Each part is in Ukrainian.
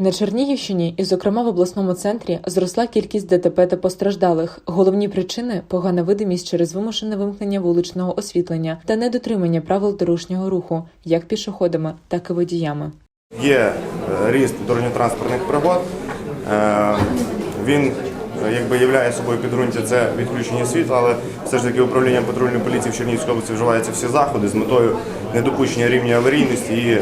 На Чернігівщині, і, зокрема, в обласному центрі, зросла кількість ДТП та постраждалих. Головні причини погана видимість через вимушене вимкнення вуличного освітлення та недотримання правил дорожнього руху, як пішоходами, так і водіями. Є е, ріст дорожньо-транспортних пригод. Е, Він е, якби являє собою підґрунтя це відключення світла, але все ж таки управлінням патрульної поліції в Чернігівській області вживаються всі заходи з метою недопущення рівня аварійності і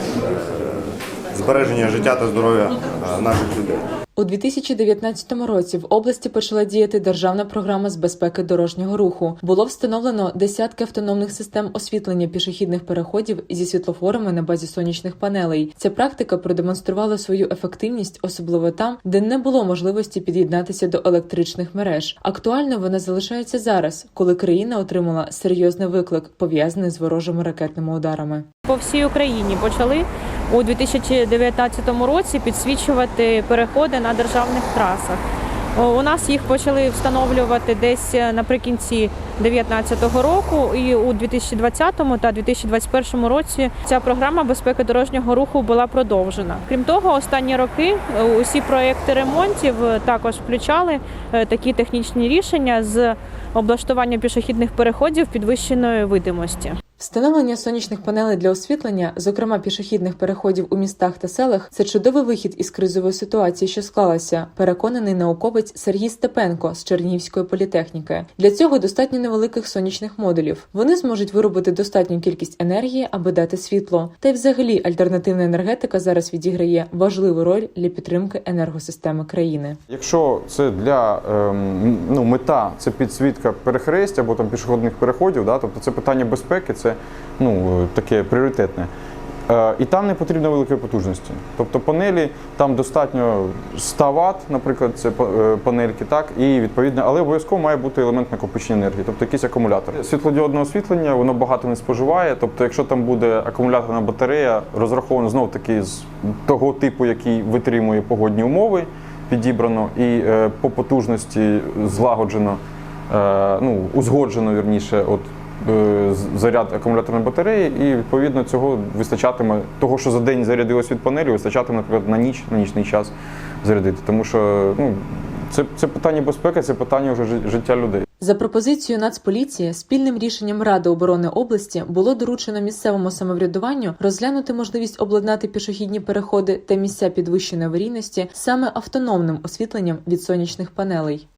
збереження життя та здоров'я е, наших людей. У 2019 році в області почала діяти державна програма з безпеки дорожнього руху. Було встановлено десятки автономних систем освітлення пішохідних переходів зі світлофорами на базі сонячних панелей. Ця практика продемонструвала свою ефективність, особливо там, де не було можливості під'єднатися до електричних мереж. Актуально вона залишається зараз, коли країна отримала серйозний виклик, пов'язаний з ворожими ракетними ударами. по всій Україні почали у 2019 році підсвічувати переходи на державних трасах. У нас їх почали встановлювати десь наприкінці 2019 року, і у 2020 та 2021 році ця програма безпеки дорожнього руху була продовжена. Крім того, останні роки е, усі проекти ремонтів е, також включали е, такі технічні рішення з облаштування пішохідних переходів підвищеної видимості. Встановлення сонячних панелей для освітлення, зокрема пішохідних переходів у містах та селах, це чудовий вихід із кризової ситуації, що склалася. Переконаний науковець Сергій Степенко з Чернігівської політехніки. Для цього достатньо невеликих сонячних модулів. Вони зможуть виробити достатню кількість енергії, аби дати світло. Та й взагалі альтернативна енергетика зараз відіграє важливу роль для підтримки енергосистеми країни. Якщо це для ем, ну, мета, це підсвітка перехрестя або там пішохідних переходів, да, тобто це питання безпеки, це ну, е, таке пріоритетне. Е, і там не потрібно великої потужності. Тобто панелі там достатньо 100 Вт, наприклад, це е, панельки, так, і відповідно, але обов'язково має бути елемент накопичення енергії, тобто якийсь акумулятор. Світлодіодне освітлення воно багато не споживає. Тобто, якщо там буде акумуляторна батарея, розрахована знов таки з того типу, який витримує погодні умови, підібрано і по потужності злагоджено, ну, узгоджено вірніше, от е, заряд акумуляторної батареї, і відповідно цього вистачатиме того, що за день зарядилось від панелі, вистачатиме, наприклад, на ніч, на нічний час зарядити. Тому що ну, це, це питання безпеки, це питання вже жи- життя людей. За пропозицією Нацполіції, спільним рішенням Ради оборони області було доручено місцевому самоврядуванню розглянути можливість обладнати пішохідні переходи та місця підвищеної аварійності саме автономним освітленням від сонячних панелей.